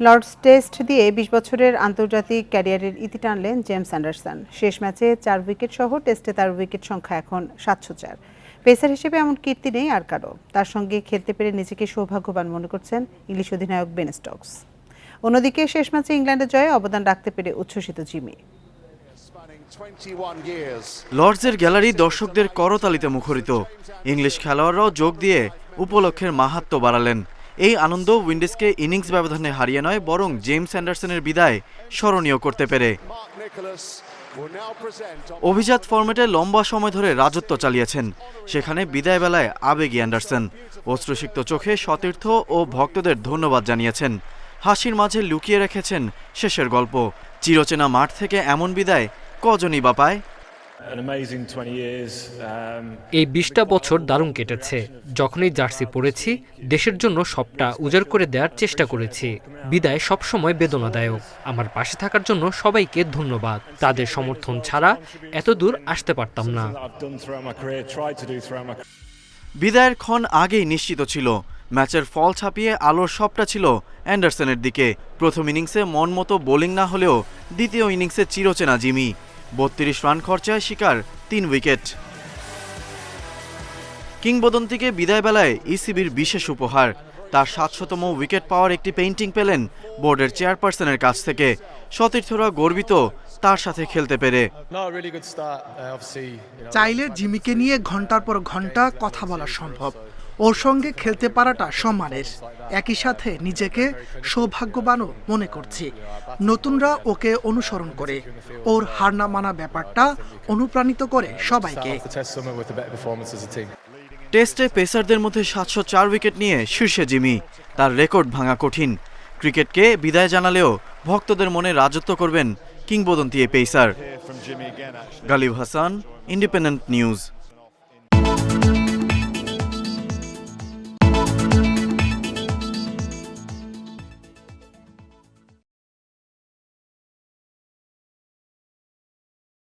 Lords test দিয়ে বিশ বছরের আন্তর্জাতিক ক্যারিয়ারের ইতি টানলেন জেমস অ্যান্ডারসন। শেষ ম্যাচে চার উইকেট সহ টেস্টে তার উইকেট সংখ্যা এখন সাতশো চার। পেসার হিসেবে এমন কীর্তি নেই আর কারও। তার সঙ্গে খেলতে পেরে নিজেকে সৌভাগ্যবান মনে করছেন ইংলিশ অধিনায়ক বেন স্টকস। অন্যদিকে শেষ ম্যাচে ইংল্যান্ডের জয়ে অবদান রাখতে পেরে উচ্ছ্বসিত জিমি। spanning 21 years. লর্ডসের গ্যালারি দর্শকদের করতালিতে মুখরিত। ইংলিশ খেলোয়াড়রাও যোগ দিয়ে উপলক্ষের মাহাত্ম্য বাড়ালেন। এই আনন্দ উইন্ডিজকে ইনিংস ব্যবধানে হারিয়ে নয়, বরং জেমস অ্যান্ডারসনের বিদায় স্মরণীয় করতে পেরে। অভিজাত ফরম্যাটে লম্বা সময় ধরে রাজত্ব চালিয়েছেন। সেখানে বিদায় বেলায় আবেগী অ্যান্ডারসন। অশ্রুসিক্ত চোখে সতীর্থ ও ভক্তদের ধন্যবাদ জানিয়েছেন। হাসির মাঝে লুকিয়ে রেখেছেন শেষের গল্প। চিরচেনা মাঠ থেকে এমন বিদায় কজনই বা পায়? এই বিশটা বছর দারুণ কেটেছে। যখনই জার্সি পরেছি দেশের জন্য সবটা উজাড় করে দেওয়ার চেষ্টা করেছি। বিদায় সবসময় বেদনাদায়ক। আমার পাশে থাকার জন্য সবাইকে ধন্যবাদ। তাদের সমর্থন ছাড়া এত দূর আসতে পারতাম না। বিদায়ের ক্ষণ আগেই নিশ্চিত ছিল। ম্যাচের ফল ছাপিয়ে আলোর সবটা ছিল অ্যান্ডারসনের দিকে। প্রথম ইনিংসে মন মতো বোলিং না হলেও দ্বিতীয় ইনিংসে চিরচেনা জিমি। বত্রিশ রান খরচায় শিকার তিন উইকেট। কিংবদন্তিকে বিদায় বেলায় ইসিবির বিশেষ উপহার। তার সাতশতম উইকেট পাওয়ার একটি পেইন্টিং পেলেন বোর্ডের চেয়ারপারসনের কাছ থেকে। সতীর্থরা গর্বিত তার সাথে খেলতে পেরে. Uh, চাইলে জিমিকে নিয়ে ঘণ্টার পর ঘণ্টা কথা বলা সম্ভব। ওর সঙ্গে খেলতে পারাটা সম্মানের। একই সাথে নিজেকে সৌভাগ্যবানও মনে করছি। নতুনরা ওকে অনুসরণ করে। ওর হার না মানা ব্যাপারটা অনুপ্রাণিত করে সবাইকে. টেস্টে পেসারদের মধ্যে সাতশো চার উইকেট নিয়ে শীর্ষে জিমি। তার রেকর্ড ভাঙা কঠিন। ক্রিকেটকে বিদায় জানালেও ভক্তদের মনে রাজত্ব করবেন কিংবদন্তি এ pacer. Galib Hasan independent news